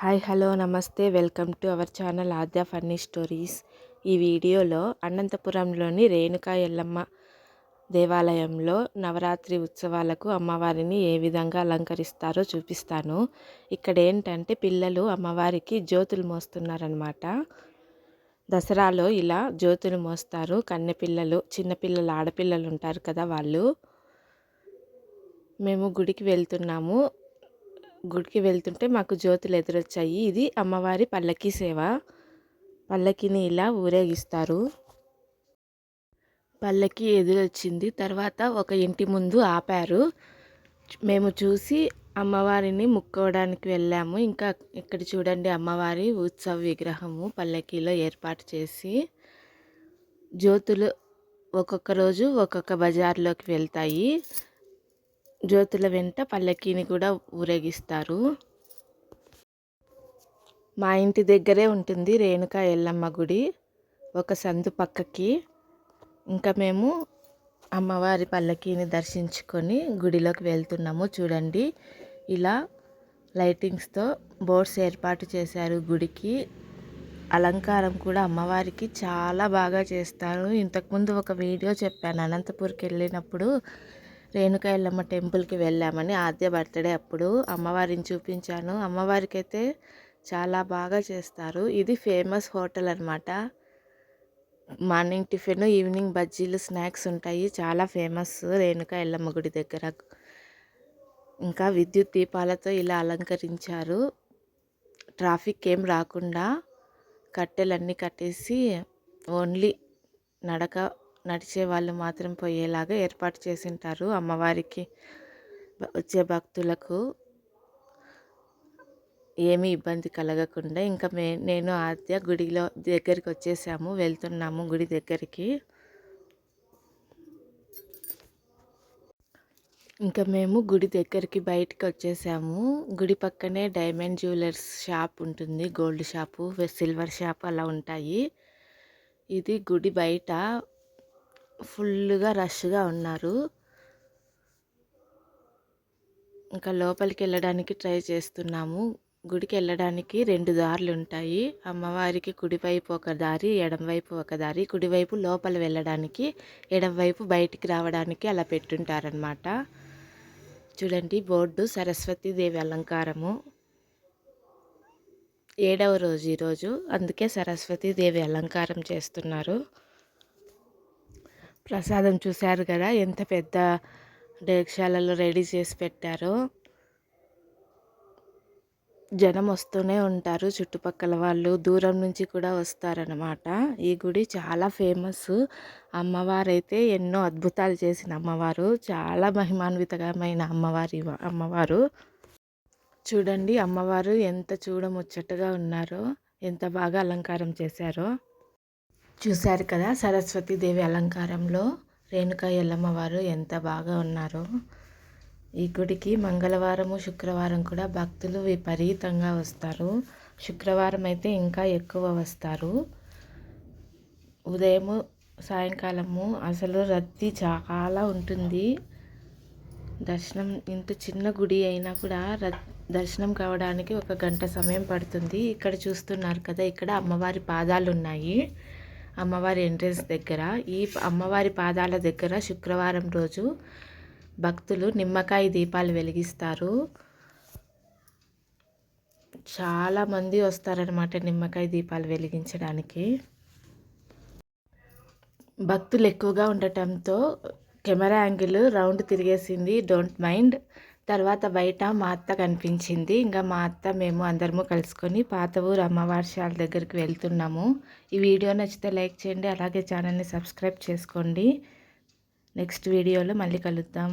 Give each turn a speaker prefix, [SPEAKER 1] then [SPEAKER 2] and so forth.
[SPEAKER 1] Hi hello నమస్తే. Welcome to our channel Aadya funny stories. ఈ వీడియోలో అనంతపురంలోని రేణుకా ఎల్లమ్మ దేవాలయంలో నవరాత్రి ఉత్సవాలకు అమ్మవారిని ఏ విధంగా అలంకరిస్తారో చూపిస్తాను. ఇక్కడ ఏంటంటే పిల్లలు అమ్మవారికి జ్యోతులు మోస్తున్నారనమాట దసరాలో ఇలా జ్యోతులు మోస్తారు. కన్నెపిల్లలు చిన్నపిల్లలు ఆడపిల్లలు ఉంటారు కదా వాళ్ళు. మేము గుడికి వెళ్తున్నాము. గుడికి వెళ్తుంటే మాకు జ్యోతులు ఎదురొచ్చాయి. ఇది అమ్మవారి పల్లకీ సేవ. పల్లకిని ఇలా ఊరేగిస్తారు. పల్లకి ఎదురొచ్చింది. తర్వాత ఒక ఇంటి ముందు ఆపారు. మేము చూసి అమ్మవారిని ముక్కోవడానికి వెళ్ళాము. ఇంకా ఇక్కడ చూడండి అమ్మవారి ఉత్సవ విగ్రహము పల్లకీలో ఏర్పాటు చేసి జ్యోతులు ఒక్కొక్క రోజు ఒక్కొక్క బజార్లోకి వెళ్తాయి. జ్యోతుల వెంట పల్లకీని కూడా ఊరేగిస్తారు. మా ఇంటి దగ్గరే ఉంటుంది రేణుకా ఎల్లమ్మ గుడి ఒక సందు పక్కకి. ఇంకా మేము అమ్మవారి పల్లకీని దర్శించుకొని గుడిలోకి వెళ్తున్నాము. చూడండి ఇలా లైటింగ్స్తో బోర్డ్స్ ఏర్పాటు చేశారు గుడికి. అలంకారం కూడా అమ్మవారికి చాలా బాగా చేస్తారు. ఇంతకుముందు ఒక వీడియో చెప్పాను అనంతపూర్కి వెళ్ళినప్పుడు రేణుకా ఎల్లమ్మ టెంపుల్కి వెళ్ళామని ఆద్య బర్త్డే అప్పుడు అమ్మవారిని చూపించాను. అమ్మవారికి అయితే చాలా బాగా చేస్తారు. ఇది ఫేమస్ హోటల్ అనమాట మార్నింగ్ టిఫిన్ ఈవినింగ్ బజ్జీలు స్నాక్స్ ఉంటాయి. చాలా ఫేమస్ రేణుకా ఎల్లమ్మ గుడి దగ్గర. ఇంకా విద్యుత్ దీపాలతో ఇలా అలంకరించారు. ట్రాఫిక్ ఏం రాకుండా కట్టెలన్నీ కట్టేసి ఓన్లీ నడక నడిచే వాళ్ళు మాత్రం పోయేలాగా ఏర్పాటు చేసింటారు అమ్మవారికి. వచ్చే భక్తులకు ఏమీ ఇబ్బంది కలగకుండా ఇంకా మే నేను ఆద్య గుడిలో దగ్గరికి వచ్చేసాము వెళ్తున్నాము గుడి దగ్గరికి. ఇంకా మేము గుడి దగ్గరికి బయటకు వచ్చేసాము. గుడి పక్కనే డైమండ్ జ్యువెలర్స్ షాప్ ఉంటుంది గోల్డ్ షాపు సిల్వర్ షాప్ అలా ఉంటాయి. ఇది గుడి బయట ఫుల్గా రష్గా ఉన్నారు. ఇంకా లోపలికి వెళ్ళడానికి ట్రై చేస్తున్నాము. గుడికి వెళ్ళడానికి రెండు దారులు ఉంటాయి. అమ్మవారికి కుడివైపు ఒక దారి ఎడంవైపు ఒక దారి. కుడివైపు లోపల వెళ్ళడానికి ఎడంవైపు బయటికి రావడానికి అలా పెట్టుంటారనమాట చూడండి బోర్డు సరస్వతీదేవి అలంకారము. ఏడవ రోజు ఈరోజు అందుకే సరస్వతీదేవి అలంకారం చేస్తున్నారు. ప్రసాదం చూశారు కదా ఎంత పెద్ద డేక్షాలలో రెడీ చేసి పెట్టారో. జనం వస్తూనే ఉంటారు చుట్టుపక్కల వాళ్ళు దూరం నుంచి కూడా వస్తారనమాట ఈ గుడి చాలా ఫేమస్. అమ్మవారైతే ఎన్నో అద్భుతాలు చేసిన అమ్మవారు. చాలా మహిమాన్వితమైన అమ్మవారి అమ్మవారు. చూడండి అమ్మవారు ఎంత చూడముచ్చటగా ఉన్నారో ఎంత బాగా అలంకారం చేశారో. చూశారు కదా సరస్వతీదేవి అలంకారంలో. రేణుకా ఎల్లమ్మ వారు ఎంత బాగా ఉన్నారో. ఈ గుడికి మంగళవారము శుక్రవారం కూడా భక్తులు విపరీతంగా వస్తారు. శుక్రవారం అయితే ఇంకా ఎక్కువ వస్తారు. ఉదయము సాయంకాలము అసలు రద్దీ చాలా ఉంటుంది. దర్శనం ఇంత చిన్న గుడి అయినా కూడా దర్శనం కావడానికి ఒక గంట సమయం పడుతుంది. ఇక్కడ చూస్తున్నారు కదా ఇక్కడ అమ్మవారి పాదాలు ఉన్నాయి అమ్మవారి ఎంట్రెన్స్ దగ్గర ఈ అమ్మవారి పాదాల దగ్గర శుక్రవారం రోజు భక్తులు నిమ్మకాయ దీపాలు వెలిగిస్తారు. చాలామంది వస్తారనమాట నిమ్మకాయ దీపాలు వెలిగించడానికి. భక్తులు ఎక్కువగా ఉండటంతో camera angle round తిరిగేసింది. Don't mind. తర్వాత బయట మా అత్త కనిపించింది. ఇంకా మా అత్త మేము అందరము కలుసుకొని పాత ఊరు అమ్మవారి దగ్గరికి వెళ్తున్నాము. ఈ వీడియో నచ్చితే లైక్ చేయండి అలాగే ఛానల్ని సబ్స్క్రైబ్ చేసుకోండి. నెక్స్ట్ వీడియోలో మళ్ళీ కలుద్దాం.